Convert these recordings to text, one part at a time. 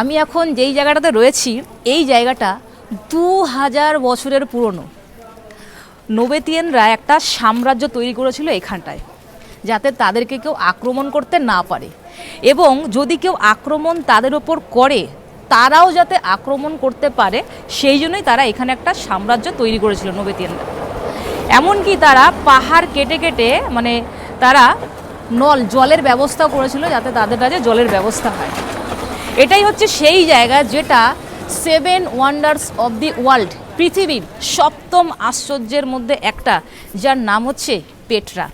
আমি এখন যেই জায়গাটাতে রয়েছি, এই জায়গাটা দু হাজার বছরের পুরনো। নোবেতিয়ানরা একটা সাম্রাজ্য তৈরি করেছিল এখানটায়, যাতে তাদেরকে কেউ আক্রমণ করতে না পারে। এবং যদি কেউ আক্রমণ তাদের ওপর করে, তারাও যাতে আক্রমণ করতে পারে, সেই জন্যই তারা এখানে একটা সাম্রাজ্য তৈরি করেছিল নোবেতিয়ানরা এমনকি তারা পাহাড় কেটে কেটে মানে তারা নল, জলের ব্যবস্থাও করেছিল যাতে তাদের কাছে জলের ব্যবস্থা হয়। এটাই হচ্ছে সেই জায়গা যেটা seven wonders of the world, পৃথিবীর সপ্তম আশ্চর্যের মধ্যে একটা, যার নাম হচ্ছে পেট্রা,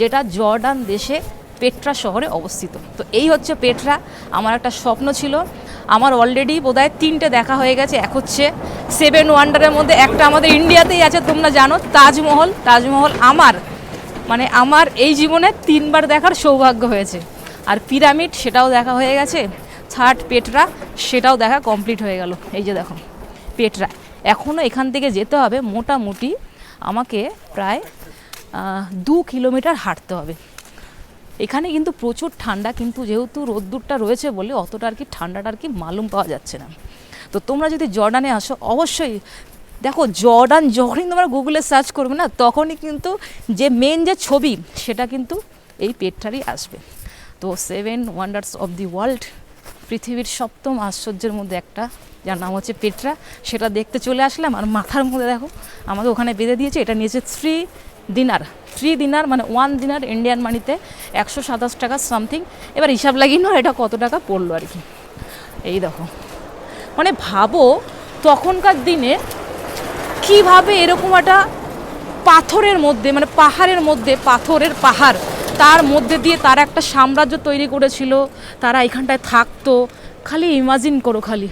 যেটা জর্ডান দেশে পেট্রা শহরে অবস্থিত। তো এই হচ্ছে পেট্রা, আমার একটা স্বপ্ন ছিল। আমার অলরেডি বোধহয় তিনটে দেখা হয়ে গেছে, এক হচ্ছে সেভেন ওয়ান্ডারের মধ্যে একটা আমাদের ইন্ডিয়াতেই আছে, তোমরা জানো, তাজমহল। তাজমহল আমার মানে আমার এই জীবনে তিনবার দেখার সৌভাগ্য হয়েছে। আর পিরামিড, সেটাও দেখা হয়ে গেছে। থার্ড পেটরা, সেটাও দেখা কমপ্লিট হয়ে গেল। এই যে দেখো, পেটরা। এখনও এখান থেকে যেতে হবে মোটামুটি আমাকে প্রায় দু কিলোমিটার হাঁটতে হবে। এখানে কিন্তু প্রচুর ঠান্ডা, কিন্তু যেহেতু রোদ্দুরটা রয়েছে বলে অতটা আর কি ঠান্ডাটা আর কি মালুম পাওয়া যাচ্ছে না। তো তোমরা যদি জর্ডানে আসো, অবশ্যই দেখো, জর্ডান যখনই তোমরা গুগলে সার্চ করবে না, তখনই কিন্তু যে মেন যে ছবি, সেটা কিন্তু এই পেটটারই আসবে। তো seven wonders of the world পৃথিবীর সপ্তম আশ্চর্যের মধ্যে একটা, যার নাম হচ্ছে পেট্রা। সেটা দেখতে চলে আসলাম আর মাথার মধ্যে দেখো, আমাকে ওখানে বেঁধে দিয়েছে, এটা নিয়েছে থ্রি দিনার থ্রি দিনার মানে ওয়ান দিনার ইন্ডিয়ান মানিতে একশো সাতাশ টাকা সামথিং এবার হিসাব লাগিয়ে নাও, এটা কত টাকা পড়ল আর কি। এই দেখো মানে ভাবো, তখনকার দিনে কীভাবে এরকম একটা পাথরের মধ্যে মানে পাহাড়ের মধ্যে, পাথরের পাহাড় তার মধ্যে দিয়ে তারা একটা সাম্রাজ্য তৈরি করেছিল, তারা এখানটায় থাকতো। খালি ইমাজিন করো খালি।